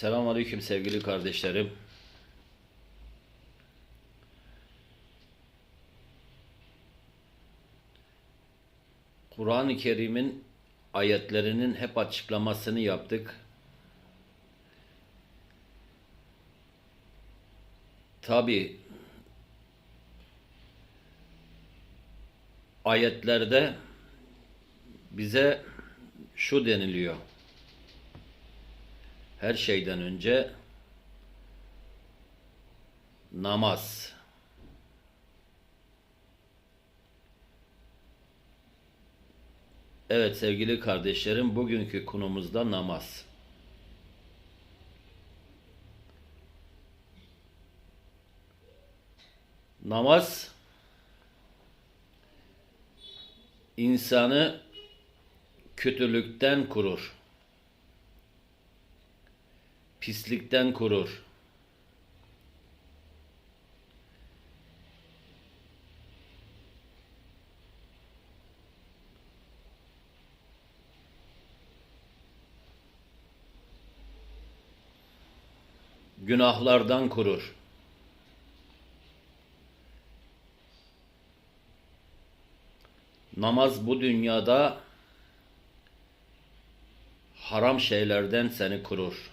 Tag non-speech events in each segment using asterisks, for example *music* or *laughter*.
Selamünaleyküm sevgili kardeşlerim. Kur'an-ı Kerim'in ayetlerinin hep açıklamasını yaptık. Tabi ayetlerde bize şu deniliyor. Her şeyden önce namaz. Evet sevgili kardeşlerim bugünkü konumuzda namaz. Namaz insanı kötülükten korur. Pislikten korur. Günahlardan korur. Namaz bu dünyada haram şeylerden seni korur.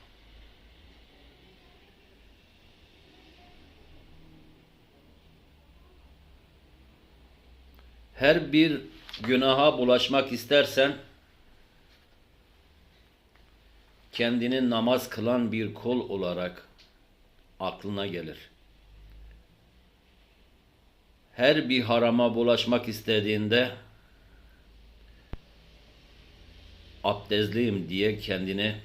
Her bir günaha bulaşmak istersen kendini namaz kılan bir kul olarak aklına gelir. Her bir harama bulaşmak istediğinde abdestliyim diye kendini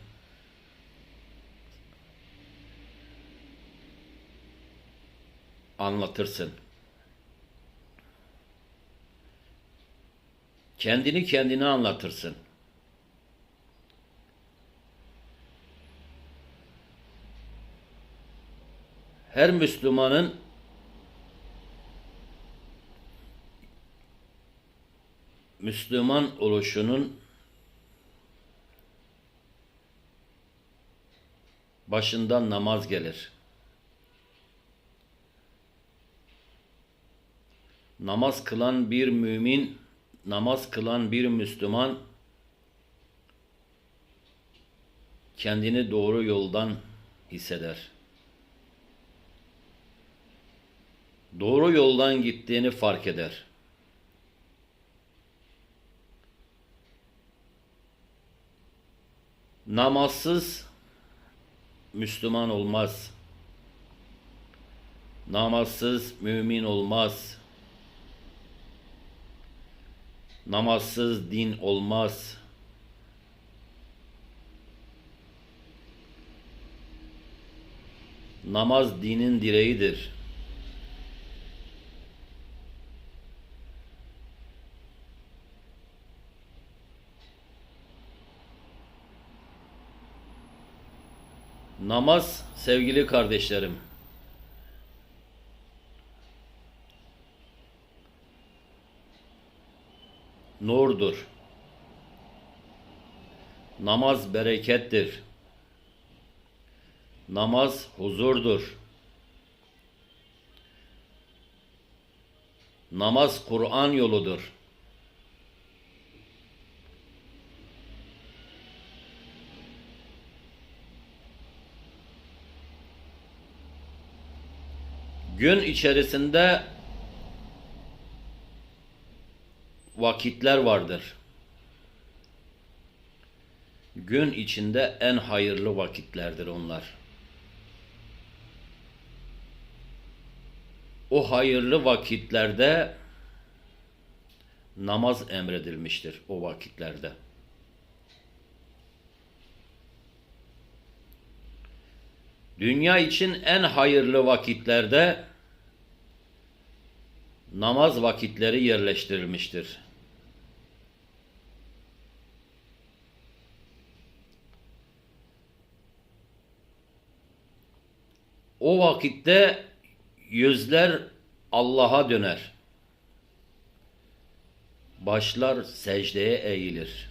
anlatırsın. Kendini kendine anlatırsın. Her Müslümanın Müslüman oluşunun başından namaz gelir. Namaz kılan bir mümin, namaz kılan bir Müslüman kendini doğru yoldan hisseder. Doğru yoldan gittiğini fark eder. Namazsız Müslüman olmaz. Namazsız mümin olmaz. Namazsız din olmaz. Namaz dinin direğidir. Namaz sevgili kardeşlerim. Nurdur. Namaz berekettir. Namaz huzurdur. Namaz Kur'an yoludur. Gün içerisinde vakitler vardır. Gün içinde en hayırlı vakitlerdir onlar. O hayırlı vakitlerde namaz emredilmiştir o vakitlerde. Dünya için en hayırlı vakitlerde namaz vakitleri yerleştirilmiştir. O vakitte yüzler Allah'a döner. Başlar secdeye eğilir.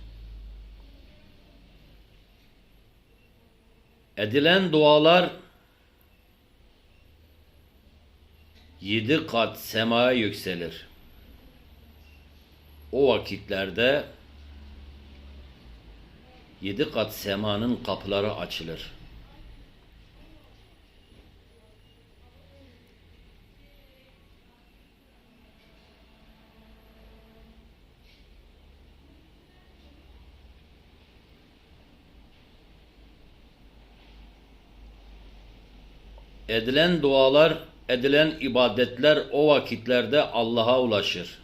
Edilen dualar yedi kat semaya yükselir. O vakitlerde yedi kat semanın kapıları açılır. Edilen dualar, edilen ibadetler o vakitlerde Allah'a ulaşır.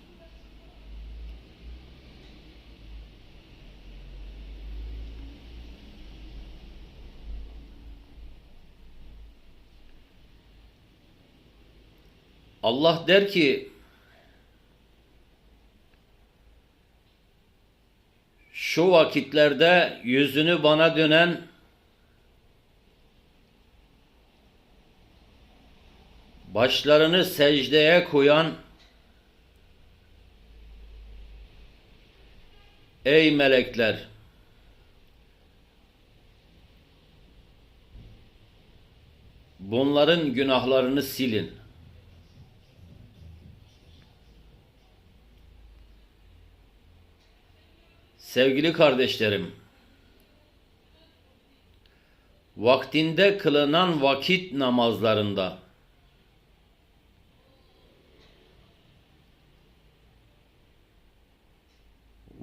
Allah der ki şu vakitlerde yüzünü bana dönen başlarını secdeye koyan ey melekler bunların günahlarını silin. Sevgili kardeşlerim, vaktinde kılınan vakit namazlarında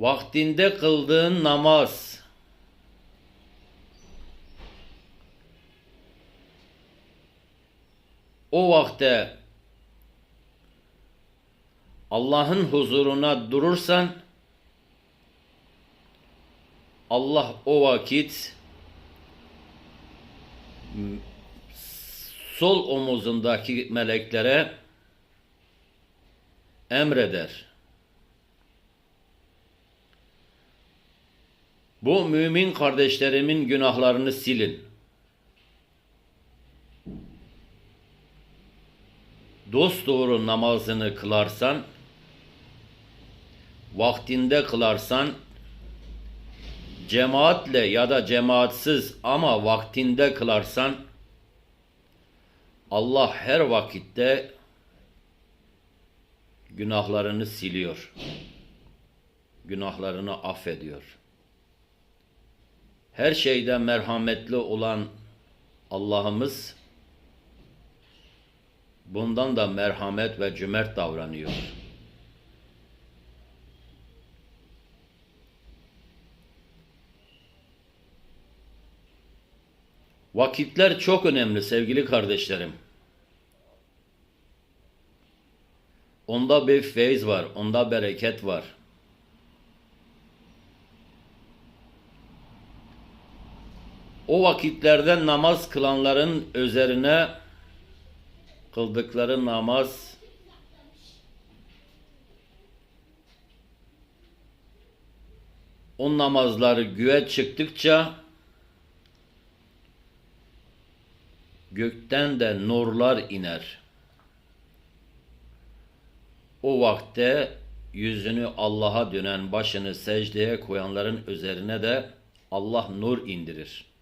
vaktinde kıldığın namaz o vakte Allah'ın huzuruna durursan Allah o vakit sol omuzundaki meleklere emreder. Bu mümin kardeşlerimin günahlarını silin. Dost doğru namazını kılarsan, vaktinde kılarsan, cemaatle ya da cemaatsiz ama vaktinde kılarsan, Allah her vakitte günahlarını siliyor. Günahlarını affediyor her şeyde merhametli olan Allah'ımız bundan da merhamet ve cömert davranıyor. Vakitler çok önemli sevgili kardeşlerim. Onda bir feyiz var, onda bereket var. O vakitlerde namaz kılanların üzerine kıldıkları namaz o namazları güve çıktıkça gökten de nurlar iner. O vakte yüzünü Allah'a dönen başını secdeye koyanların üzerine de Allah nur indirir.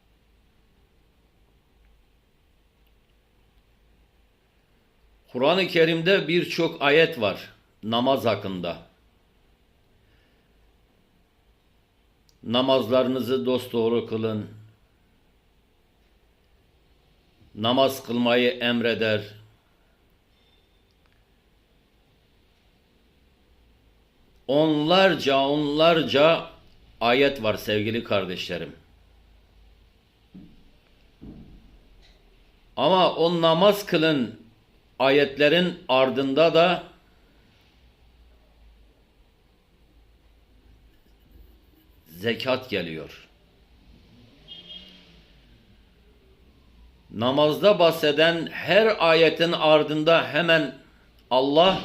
Kur'an-ı Kerim'de birçok ayet var namaz hakkında. Namazlarınızı dosdoğru kılın. Namaz kılmayı emreder. Onlarca onlarca ayet var sevgili kardeşlerim. Ama o namaz kılın ayetlerin ardında da zekat geliyor. Namazda bahseden her ayetin ardında hemen Allah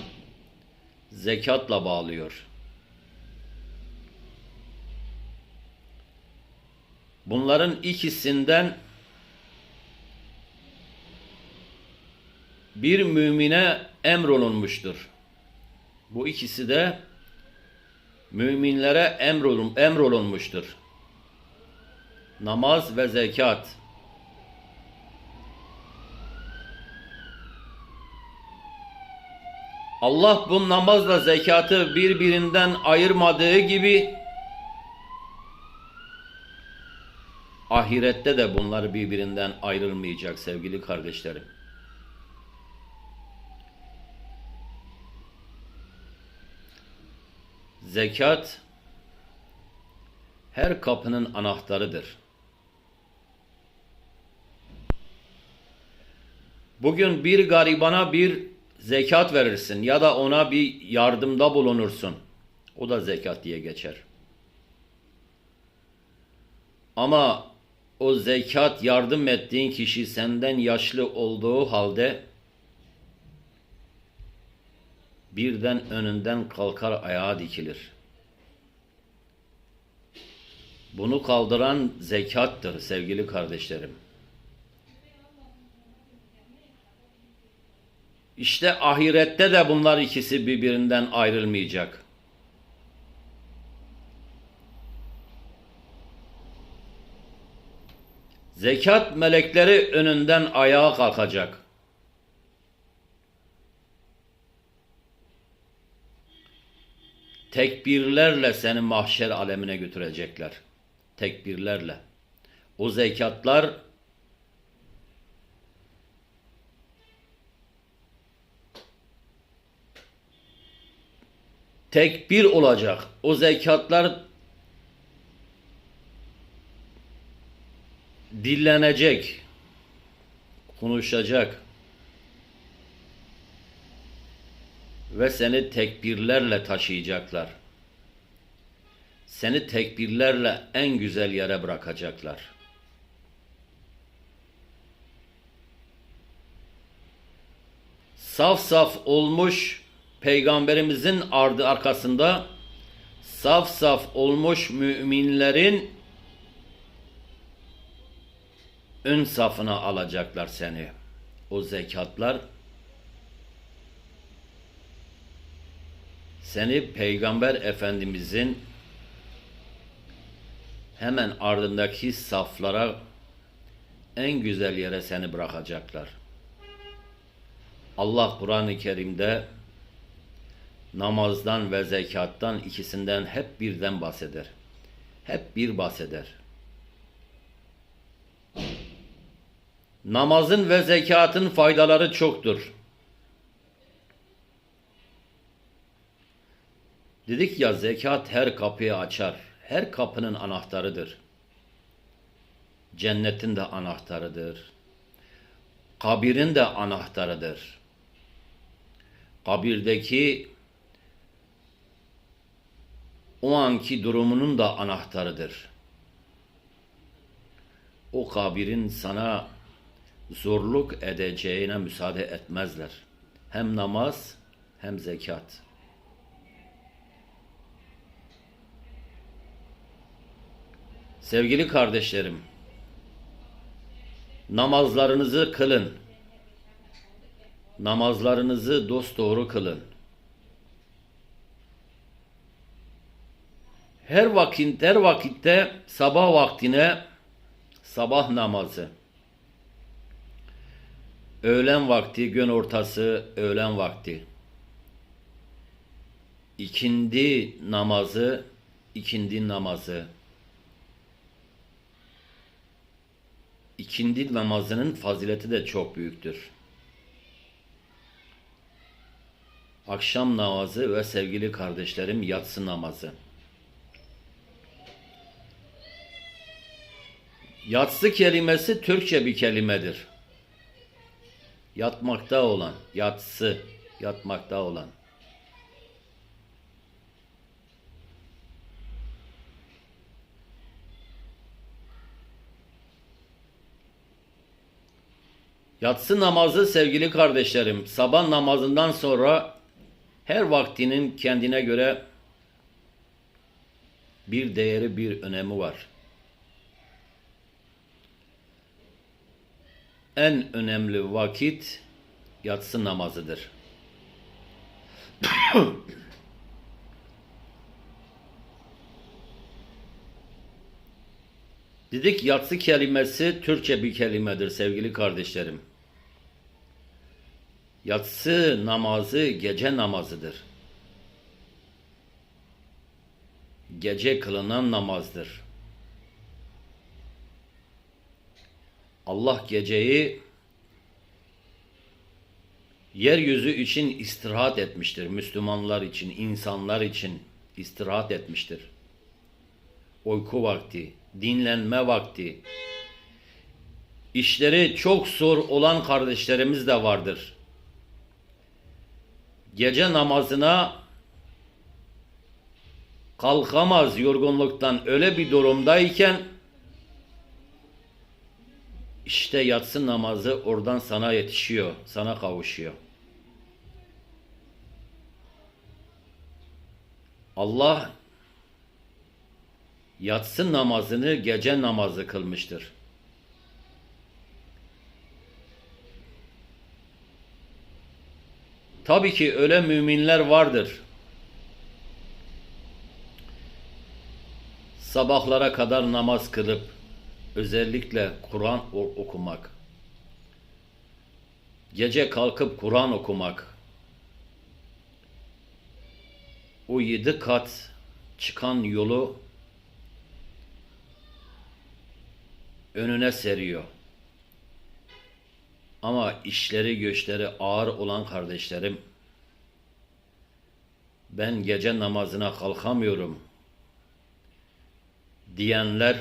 zekatla bağlıyor. Bunların ikisinden bir mümine emrolunmuştur. Bu ikisi de müminlere emrolun, emrolunmuştur. Namaz ve zekat. Allah bu namazla zekatı birbirinden ayırmadığı gibi ahirette de bunlar birbirinden ayrılmayacak sevgili kardeşlerim. Zekat her kapının anahtarıdır. Bugün bir garibana bir zekat verirsin ya da ona bir yardımda bulunursun. O da zekat diye geçer. Ama o zekat yardım ettiğin kişi senden yaşlı olduğu halde birden önünden kalkar ayağa dikilir. Bunu kaldıran zekattır sevgili kardeşlerim. İşte ahirette de bunlar ikisi birbirinden ayrılmayacak. Zekat melekleri önünden ayağa kalkacak. Tekbirlerle seni mahşer alemine götürecekler. Tekbirlerle. O zekatlar tekbir olacak. O zekatlar dillenecek, konuşacak ve seni tekbirlerle taşıyacaklar. Seni tekbirlerle en güzel yere bırakacaklar. Saf saf olmuş peygamberimizin ardı arkasında saf saf olmuş müminlerin ön safına alacaklar seni. O zekatlar seni Peygamber Efendimizin hemen ardındaki saflara en güzel yere seni bırakacaklar. Allah Kur'an-ı Kerim'de namazdan ve zekattan ikisinden hep birden bahseder. Hep bir bahseder. Namazın ve zekatın faydaları çoktur. Dedik ya zekat her kapıyı açar. Her kapının anahtarıdır. Cennetin de anahtarıdır. Kabirin de anahtarıdır. Kabirdeki o anki durumunun da anahtarıdır. O kabirin sana zorluk edeceğine müsaade etmezler. Hem namaz hem zekat. Sevgili kardeşlerim, namazlarınızı kılın. Namazlarınızı dosdoğru kılın. Her vakit, her vakitte sabah vaktine sabah namazı. Öğlen vakti, gün ortası, öğlen vakti. İkindi namazı, ikindi namazı. İkindi namazının fazileti de çok büyüktür. Akşam namazı ve sevgili kardeşlerim yatsı namazı. Yatsı kelimesi Türkçe bir kelimedir. Yatmakta olan, yatsı, yatmakta olan. Yatsı namazı sevgili kardeşlerim, sabah namazından sonra her vaktinin kendine göre bir değeri, bir önemi var. En önemli vakit yatsı namazıdır. *coughs* Dedik yatsı kelimesi Türkçe bir kelimedir sevgili kardeşlerim. Yatsı namazı gece namazıdır. Gece kılınan namazdır. Allah geceyi yeryüzü için istirahat etmiştir. Müslümanlar için, insanlar için istirahat etmiştir. Uyku vakti, dinlenme vakti. İşleri çok zor olan kardeşlerimiz de vardır. Gece namazına kalkamaz yorgunluktan öyle bir durumdayken işte yatsı namazı oradan sana yetişiyor, sana kavuşuyor. Allah yatsı namazını gece namazı kılmıştır. Tabii ki öyle müminler vardır. Sabahlara kadar namaz kılıp özellikle Kur'an okumak, gece kalkıp Kur'an okumak, o yedi kat çıkan yolu önüne seriyor. Ama işleri göçleri ağır olan kardeşlerim ben gece namazına kalkamıyorum diyenler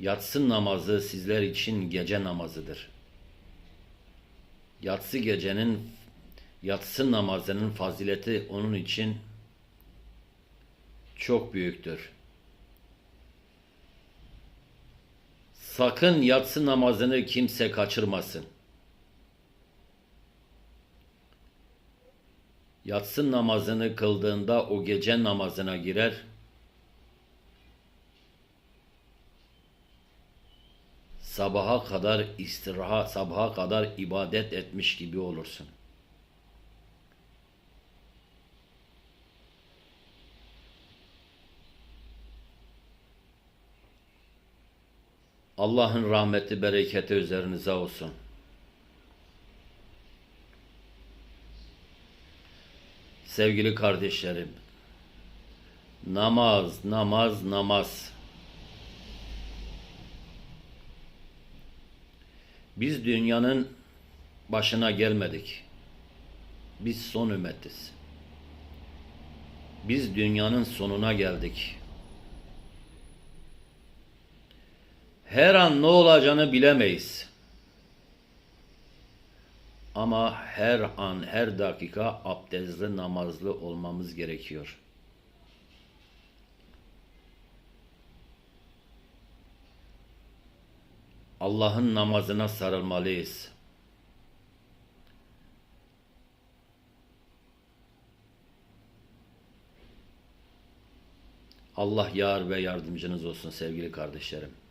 yatsı namazı sizler için gece namazıdır. Yatsı gecenin yatsı namazının fazileti onun için çok büyüktür. Sakın yatsı namazını kimse kaçırmasın. Yatsı namazını kıldığında o gece namazına girer. Sabaha kadar istiraha, sabaha kadar ibadet etmiş gibi olursun. Allah'ın rahmeti, bereketi üzerinize olsun. Sevgili kardeşlerim, namaz, namaz, namaz. Biz dünyanın başına gelmedik. Biz son ümmetiz. Biz dünyanın sonuna geldik. Her an ne olacağını bilemeyiz. Ama her an, her dakika abdestli, namazlı olmamız gerekiyor. Allah'ın namazına sarılmalıyız. Allah yar ve yardımcınız olsun sevgili kardeşlerim.